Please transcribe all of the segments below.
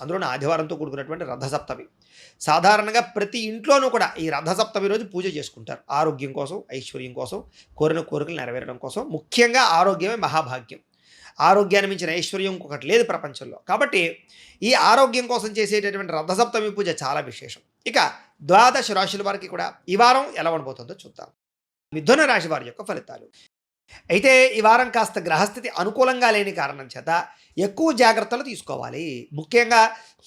అందులోనూ ఆదివారంతో కూడుకున్నటువంటి రథసప్తమి. సాధారణంగా ప్రతి ఇంట్లోనూ కూడా ఈ రథసప్తమి రోజు పూజ చేసుకుంటారు. ఆరోగ్యం కోసం ఐశ్వర్యం కోసం కోరిన కోరికలు నెరవేరడం కోసం. ముఖ్యంగా ఆరోగ్యమే మహాభాగ్యం. ఆరోగ్యాన్ని మించిన ఐశ్వర్యం ఇంకొకటి లేదు ప్రపంచంలో. కాబట్టి ఈ ఆరోగ్యం కోసం చేసేటటువంటి రథసప్తమి పూజ చాలా విశేషం. ఇక ద్వాదశ రాశుల వారికి కూడా ఈ వారం ఎలా ఉండబోతుందో చూద్దాం. మిథున రాశి వారి యొక్క ఫలితాలు. అయితే ఈ వారం కాస్త గ్రహస్థితి అనుకూలంగా లేని కారణం చేత ఎక్కువ జాగ్రత్తలు తీసుకోవాలి. ముఖ్యంగా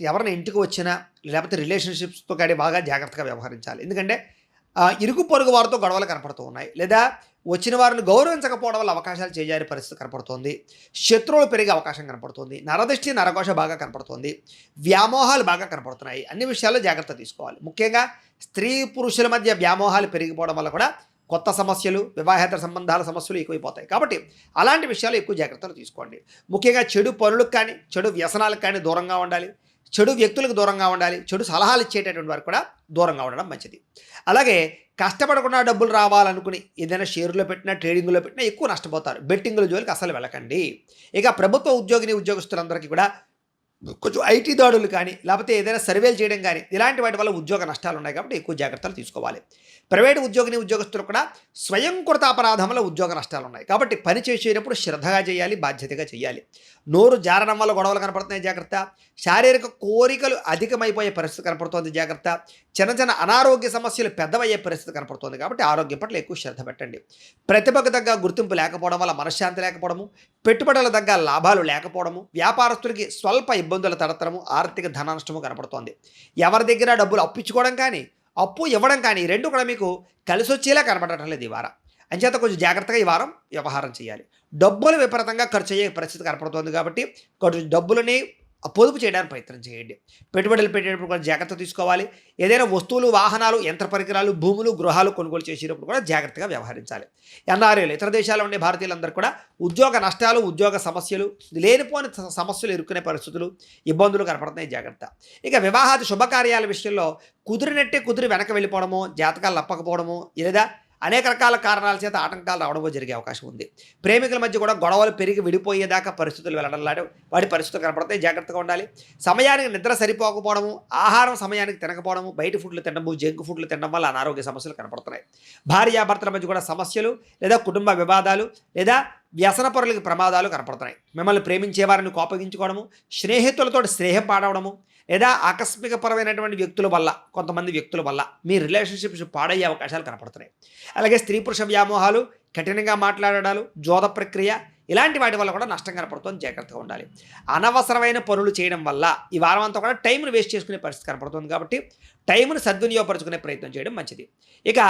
ఎవరైనా ఇంటికి వచ్చినా లేకపోతే రిలేషన్షిప్స్తో కానీ బాగా జాగ్రత్తగా వ్యవహరించాలి. ఎందుకంటే ఇరుగు పొరుగు వారితో గొడవలు కనపడుతూ ఉన్నాయి. లేదా వచ్చిన వారిని గౌరవించకపోవడం వల్ల అవకాశాలు చేజారే పరిస్థితి కనపడుతోంది. శత్రువులు పెరిగే అవకాశం కనపడుతుంది. నరదృష్టి నరకోశ బాగా కనపడుతోంది. వ్యామోహాలు బాగా కనపడుతున్నాయి. అన్ని విషయాల్లో జాగ్రత్త తీసుకోవాలి. ముఖ్యంగా స్త్రీ పురుషుల మధ్య వ్యామోహాలు పెరిగిపోవడం వల్ల కూడా కొత్త సమస్యలు వివాహేతర సంబంధాల సమస్యలు ఎక్కువైపోతాయి. కాబట్టి అలాంటి విషయాలు ఎక్కువ జాగ్రత్తలు తీసుకోండి. ముఖ్యంగా చెడు పనులకు కానీ చెడు వ్యసనాలకు కానీ దూరంగా ఉండాలి. చెడు వ్యక్తులకు దూరంగా ఉండాలి. చెడు సలహాలు ఇచ్చేటటువంటి వారికి కూడా దూరంగా ఉండడం మంచిది. అలాగే కష్టపడకుండా డబ్బులు రావాలనుకుని ఏదైనా షేర్లో పెట్టినా ట్రేడింగ్లో పెట్టినా ఎక్కువ నష్టపోతారు. బెట్టింగ్ల జోలికి అసలు వెళ్ళకండి. ఇక ప్రభుత్వ ఉద్యోగిని ఉద్యోగస్తులందరికీ కూడా కొంచెం ఐటీ దాడులు కానీ లేకపోతే ఏదైనా సర్వేలు చేయడం కానీ ఇలాంటి వాటి వల్ల ఉద్యోగ నష్టాలు ఉన్నాయి కాబట్టి ఎక్కువ జాగ్రత్తలు తీసుకోవాలి. ప్రైవేట్ ఉద్యోగిని ఉద్యోగస్తులు కూడా స్వయం కృత అపరాధంలో ఉద్యోగ నష్టాలు ఉన్నాయి. కాబట్టి పని చేసేటప్పుడు శ్రద్ధగా చేయాలి బాధ్యతగా చేయాలి. నోరు జారడం వల్ల గొడవలు కనపడుతున్నాయి జాగ్రత్త. శారీరక కోరికలు అధికమైపోయే పరిస్థితి కనపడుతోంది జాగ్రత్త. చిన్న చిన్న అనారోగ్య సమస్యలు పెద్దవయ్యే పరిస్థితి కనపడుతోంది కాబట్టి ఆరోగ్యం పట్ల ఎక్కువ శ్రద్ధ పెట్టండి. ప్రతిభకు తగ్గ గుర్తింపు లేకపోవడం వల్ల మనశ్శాంతి లేకపోవడము పెట్టుబడుల తగ్గ లాభాలు లేకపోవడము వ్యాపారస్తుడికి స్వల్ప ఇబ్బందుల తడతరము ఆర్థిక ధన నష్టము కనపడుతోంది. ఎవరి దగ్గర డబ్బులు అప్పించుకోవడం కానీ అప్పు ఇవ్వడం కానీ రెండు కూడా మీకు కలిసి వచ్చేలా కనపడటం లేదు ఈ వారం. అంచేత కొంచెం జాగ్రత్తగా ఈ వారం వ్యవహారం చేయాలి. డబ్బులు విపరీతంగా ఖర్చు అయ్యే పరిస్థితి కనపడుతోంది కాబట్టి కొంచెం డబ్బులని పొదుపు చేయడానికి ప్రయత్నం చేయండి. పెట్టుబడులు పెట్టేటప్పుడు కూడా జాగ్రత్త తీసుకోవాలి. ఏదైనా వస్తువులు వాహనాలు యంత్ర పరికరాలు భూములు గృహాలు కొనుగోలు చేసేటప్పుడు కూడా జాగ్రత్తగా వ్యవహరించాలి. ఎన్ఆర్ఏలు ఇతర దేశాల్లో ఉండే భారతీయులందరూ కూడా ఉద్యోగ నష్టాలు ఉద్యోగ సమస్యలు లేనిపోని సమస్యలు ఎదుర్కొనే పరిస్థితులు ఇబ్బందులు కనపడుతున్నాయి జాగ్రత్త. ఇక వివాహాది శుభకార్యాల విషయంలో కుదిరినట్టే కుదిరి వెనక వెళ్ళిపోవడము జాతకాలు నప్పకపోవడము లేదా అనేక రకాల కారణాల చేత ఆటంకాలు రావడమో జరిగే అవకాశం ఉంది. ప్రేమికుల మధ్య కూడా గొడవలు పెరిగి విడిపోయేదాకా పరిస్థితులు వెళ్ళడం లాంటి వాటి పరిస్థితులు కనపడతాయి. జాగ్రత్తగా ఉండాలి. సమయానికి నిద్ర సరిపోకపోవడము ఆహారం సమయానికి తినకపోవడము బయట ఫుడ్లు తినడము జంక్ ఫుడ్లు తినడం వల్ల అనారోగ్య సమస్యలు కనపడుతున్నాయి. భార్యాభర్తల మధ్య కూడా సమస్యలు లేదా కుటుంబ వివాదాలు లేదా వ్యసనపరులకి ప్రమాదాలు కనపడుతున్నాయి. మిమ్మల్ని ప్రేమించే వారిని కోపగించుకోవడము స్నేహితులతో స్నేహం పాడవడము లేదా ఆకస్మికపరమైనటువంటి వ్యక్తుల వల్ల కొంతమంది వ్యక్తుల వల్ల మీ రిలేషన్షిప్స్ పాడయ్యే అవకాశాలు కనపడుతున్నాయి. అలాగే స్త్రీ పురుష వ్యామోహాలు కఠినంగా మాట్లాడడాలు జోద ప్రక్రియ ఇలాంటి వాటి వల్ల కూడా నష్టం కనపడుతుంది జాగ్రత్తగా ఉండాలి. అనవసరమైన పనులు చేయడం వల్ల ఈ వారం అంతా కూడా టైంను వేస్ట్ చేసుకునే పరిస్థితి కనపడుతుంది కాబట్టి టైంను సద్వినియోగపరచుకునే ప్రయత్నం చేయడం మంచిది. ఇక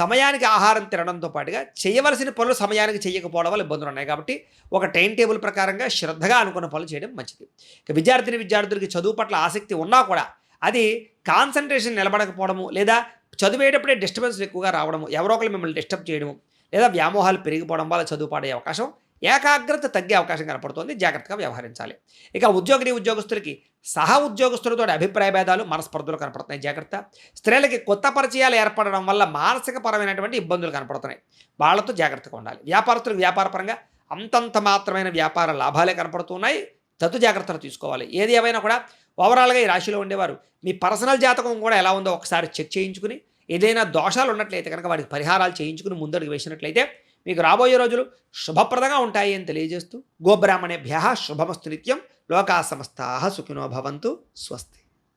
సమయానికి ఆహారం తినడంతో పాటుగా చేయవలసిన పనులు సమయానికి చేయకపోవడం వల్ల ఇబ్బందులు ఉన్నాయి కాబట్టి ఒక టైం టేబుల్ ప్రకారంగా శ్రద్ధగా అనుకున్న పనులు చేయడం మంచిది. ఇక విద్యార్థిని విద్యార్థులకి చదువు పట్ల ఆసక్తి ఉన్నా కూడా అది కాన్సన్ట్రేషన్ నిలబడకపోవడము లేదా చదివేటప్పుడే డిస్టర్బెన్స్ ఎక్కువగా రావడము ఎవరో ఒకరు మిమ్మల్ని డిస్టర్బ్ చేయడము లేదా వ్యామోహాలు పెరిగిపోవడం వల్ల చదువు పాడే అవకాశం ఏకాగ్రత తగ్గే అవకాశం కనపడుతోంది. జాగ్రత్తగా వ్యవహరించాలి. ఇక ఉద్యోగిని ఉద్యోగస్తులకి సహ ఉద్యోగస్తులతో అభిప్రాయ భేదాలు మనస్పర్ధలు కనపడుతున్నాయి. జాగ్రత్త. స్త్రీలకి కొత్త పరిచయాలు ఏర్పడడం వల్ల మానసిక పరమైనటువంటి ఇబ్బందులు కనపడుతున్నాయి. వాళ్ళతో జాగ్రత్తగా ఉండాలి. వ్యాపారస్తులకు వ్యాపారపరంగా అంతంత మాత్రమైన వ్యాపార లాభాలే కనపడుతున్నాయి. తదు జాగ్రత్తలు తీసుకోవాలి. ఏది ఏమైనా కూడా ఓవరాల్గా ఈ రాశిలో ఉండేవారు. మీ పర్సనల్ జాతకం కూడా ఎలా ఉందో ఒకసారి చెక్ చేయించుకుని ఏదైనా దోషాలు ఉన్నట్లయితే కనుక వాటికి పరిహారాలు చేయించుకుని ముందడుగు వేసినట్లయితే మీకు రాబోయే రోజులు శుభప్రదంగా ఉంటాయి అని తెలియజేస్తూ గోబ్రాహ్మణేభ్య శుభమస్తు నిత్యం లోకా సమస్తా సుఖినో భవంతు. స్వస్తి.